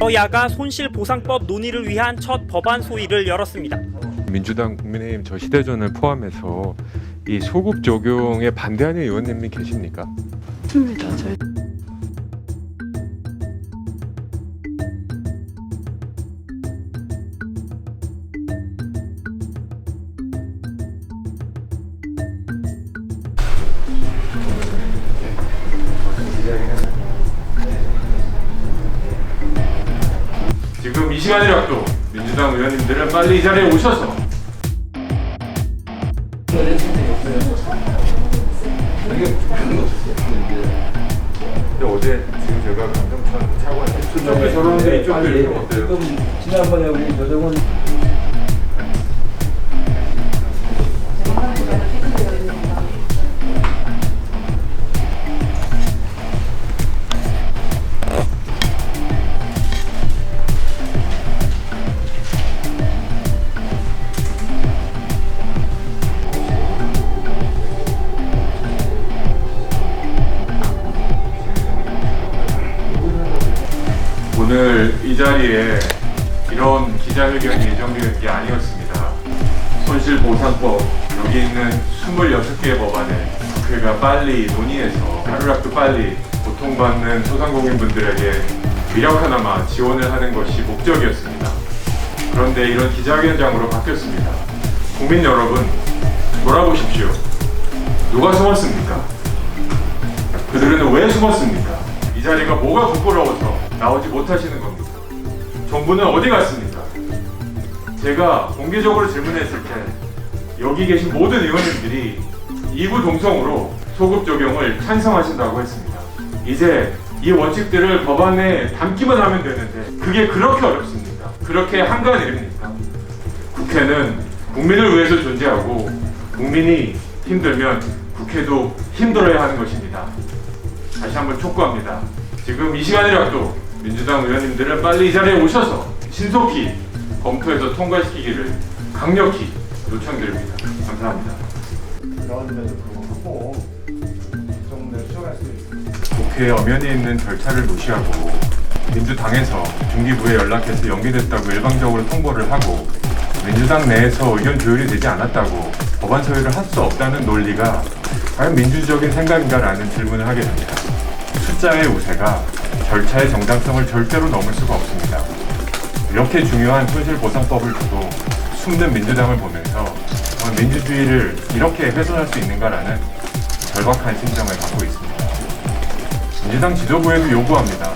여야가 손실보상법 논의를 위한 첫 법안 소위를 열었습니다. 민주당 국민의힘 저 시대전을 포함해서 이 소급 적용에 반대하는 의원님이 계십니까? 맞습니다. 저희 시간이라도 민주당 의원님들은 빨리 이 자리에 오셔서 근데 어제 지금 제가 강정천 차관에 수정이 저러는데 이쪽도 이렇게 어때요? 지난번에 우리 노정원 오늘 이 자리에 이런 기자회견이 예정되는 게 아니었습니다. 손실보상법 여기 있는 26개의 법안을 국회가 빨리 논의해서 하루라도 빨리 고통받는 소상공인분들에게 미력하나마 지원을 하는 것이 목적이었습니다. 그런데 이런 기자회견장으로 바뀌었습니다. 국민 여러분 돌아보십시오. 누가 숨었습니까? 그들은 왜 숨었습니까? 이 자리가 뭐가 부끄러워서 나오지 못하시는 겁니까? 정부는 어디 갔습니까? 제가 공개적으로 질문했을 때 여기 계신 모든 의원님들이 이구 동성으로 소급 적용을 찬성하신다고 했습니다. 이제 이 원칙들을 법안에 담기만 하면 되는데 그게 그렇게 어렵습니까? 그렇게 한가한 일입니까? 국회는 국민을 위해서 존재하고 국민이 힘들면 국회도 힘들어야 하는 것입니다. 다시 한번 촉구합니다. 지금 이 시간이라도 민주당 의원님들은 빨리 이 자리에 오셔서 신속히 검토해서 통과시키기를 강력히 요청드립니다. 감사합니다. 불구하고 수. 국회 엄연히 있는 절차를 무시하고 민주당에서 중기부에 연락해서 연기됐다고 일방적으로 통보를 하고 민주당 내에서 의견 조율이 되지 않았다고 법안 소위를 할 수 없다는 논리가 과연 민주적인 생각인가라는 질문을 하게 됩니다. 숫자의 우세가 절차의 정당성을 절대로 넘을 수가 없습니다. 이렇게 중요한 손실보상법을 두고 숨는 민주당을 보면서 어, 민주주의를 이렇게 훼손할 수 있는가라는 절박한 심정을 갖고 있습니다. 민주당 지도부에도 요구합니다.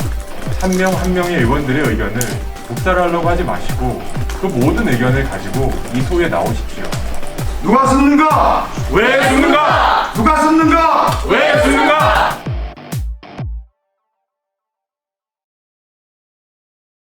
한 명 한 명의 의원들의 의견을 복사하려고 하지 마시고 그 모든 의견을 가지고 이 소에 나오십시오. 누가 숨는가? 왜 죽는가?